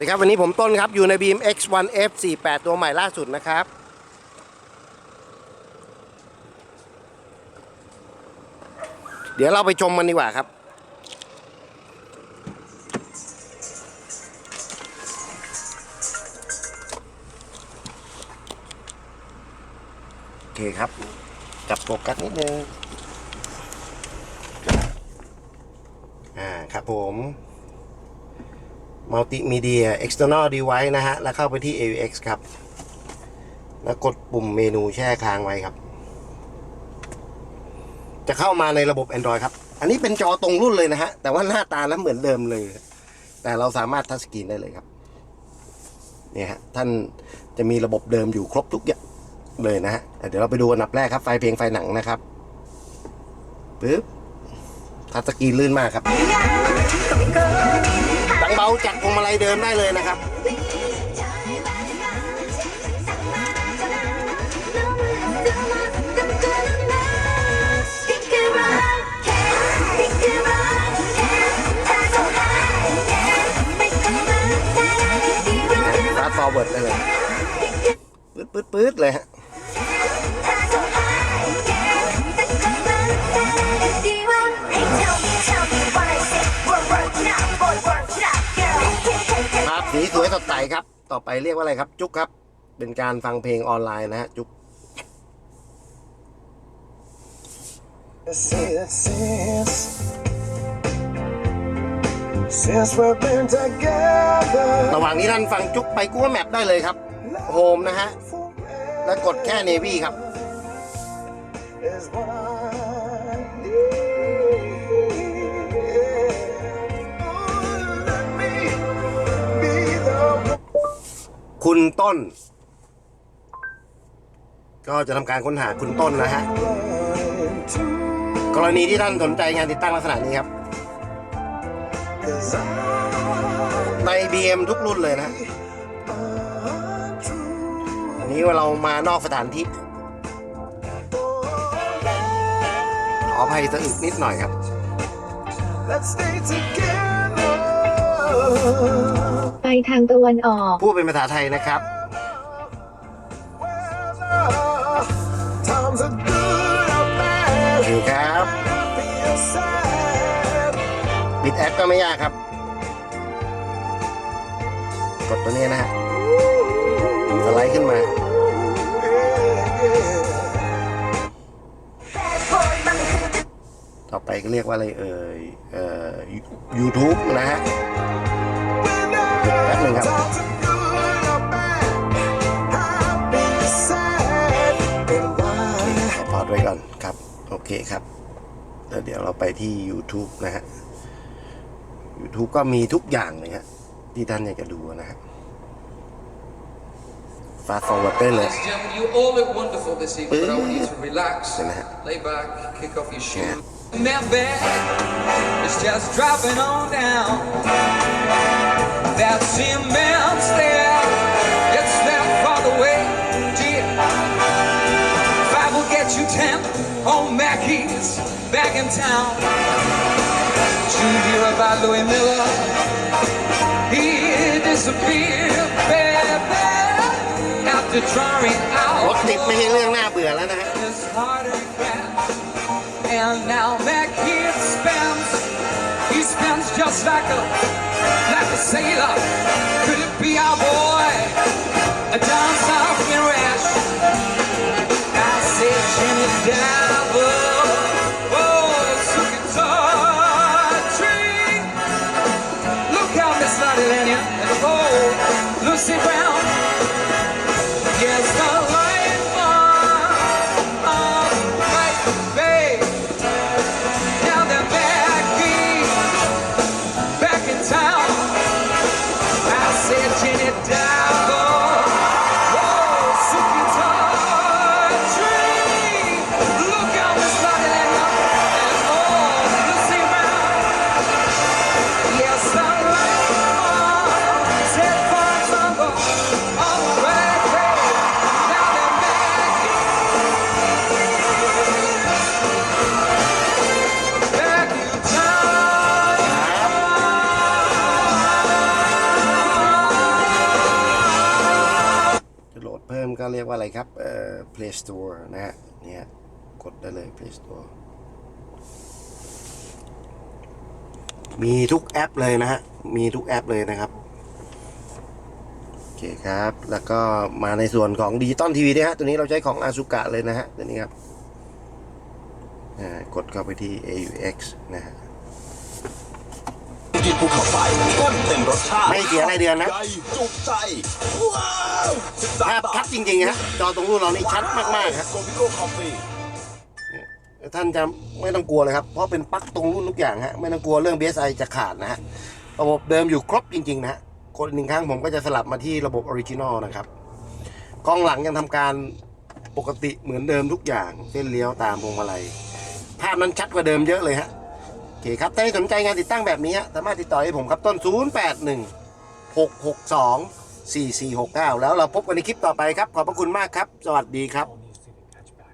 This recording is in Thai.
สวัสดีครับวันนี้ผมต้นครับอยู่ในบีม X1 F48 ตัวใหม่ล่าสุดนะครับ เดี๋ยวเราไปชมมันดีกว่าครับ โอเคครับ จับโฟกัสนิดนึง อ่าครับผม Multimedia External Device นะฮะ แล้วเข้าไปที่ AUX ครับ แล้วกดปุ่มเมนูแช่ค้างไว้ครับ จะเข้ามาในระบบ Android ครับ อันนี้เป็นจอตรงรุ่นเลยนะฮะ แต่ว่าหน้าตาแล้วเหมือนเดิมเลย แต่เราสามารถทัชสกรีนได้เลยครับ เนี่ยฮะ ท่านจะมีระบบเดิมอยู่ครบทุกอย่างเลยนะฮะ เดี๋ยวเราไปดูอันดับแรกครับ ไฟเพลงไฟหนังนะครับปึ๊บทัชสกรีนลื่นมากครับ จากพวงมาลัยเดิมได้เลยนะครับ ฟาสต์ฟอร์เวิร์ดได้เลยปื๊ดปื๊ดปื๊ดเลยฮะ ใสครับ ต่อไปเรียกว่าอะไรครับ จุกครับ เป็นการฟังเพลงออนไลน์นะฮะจุก Since, since we've been together, ระหว่างนี้ท่านฟังจุกไปกู้แมปได้เลยครับ โฮมนะฮะ แล้วกดแค่เนวี่ครับ คุณต้น ก็จะทำการค้นหาคุณต้นนะฮะ กรณีที่ท่านสนใจงานติดตั้งลักษณะนี้ครับ ใน BM ทุกรุ่นเลยนะฮะอันนี้ว่าเรามานอกสถานที่ขออภัยสะอึกนิดหน่อยครับ ทางตะวันออก พูดเป็นภาษาไทยนะครับ Times are good or bad, โอเคครับ happy or sad. ปิดแอปก็ไม่ยากครับ กดตัวนี้นะฮะ สไลด์ขึ้นมาต่อไปก็เรียกว่าอะไรเอ่ยเอ่อ YouTube นะฮะ หนึ่งครับ Times are good or bad, happy or sad. And why? ขอพอดไว้ก่อนครับ โอเคครับ แล้วเดี๋ยวเราไปที่ YouTube นะฮะ YouTube ก็มีทุกอย่างเลยฮะ ที่ท่านอยากจะดูนะฮะ fast forward ได้เลย Ladies and gentlemen, you all look wonderful this evening, but I want you to relax, lay back, kick off your shoes. And that bed is just dropping on down. That cement there, it's that farther away, dear. Five will get you ten on Mackey's back in town. Did you hear about Louis Miller? He disappeared, baby, after drawing รถ out ติดไม่ใช่เรื่องน่าเบื่อแล้วนะฮะ his heart and fast. And now that kid just like a like a sailor. เรียกว่าอะไรครับเอ่อ Play Store นะฮะเนี่ยกดได้เลย Play Store มีทุกแอปเลยนะฮะ มีทุกแอปเลยนะครับโอเคครับ แล้วก็มาในส่วนของดิจิตอลทีวีด้วยฮะ ตัวนี้เราใช้ของอา u ุกะเลยนะฮะ ตัวนี้ครับอ่ากดเข้าไปที่ AUX นะฮะ กินภูเขาไฟก้นเต็มรสชาติไม่เสียรายเดือนนะ ใหญ่จุกใจว้าว13ภาพชัดจริงๆฮะจอตรงรุ่นเรานี่ชัดมากๆฮะโกบิโก้คอฟฟี่ท่านจะไม่ต้องกลัวเลยครับ เพราะเป็นปลั๊กตรงรุ่นทุกอย่างฮะไม่ต้องกลัวเรื่อง BSI จะขาดนะฮะระบบเดิมอยู่ครบจริงๆนะฮะกดหนึ่งครั้งผมก็จะสลับมาที่ระบบออริจินอลนะครับกล้องหลังยังทำการปกติเหมือนเดิมทุกอย่าง เส้นเลี้ยวตามพวงมาลัยภาพนั้นชัดกว่าเดิมเยอะเลยฮะโอ เคครับถ้าใครสนใจงานติดตั้งแบบนี้สามารถติดต่อให้ผมครับต้น 081 662 4469 แล้วเราพบกันในคลิปต่อไปครับ ขอบพระคุณมากครับ สวัสดีครับ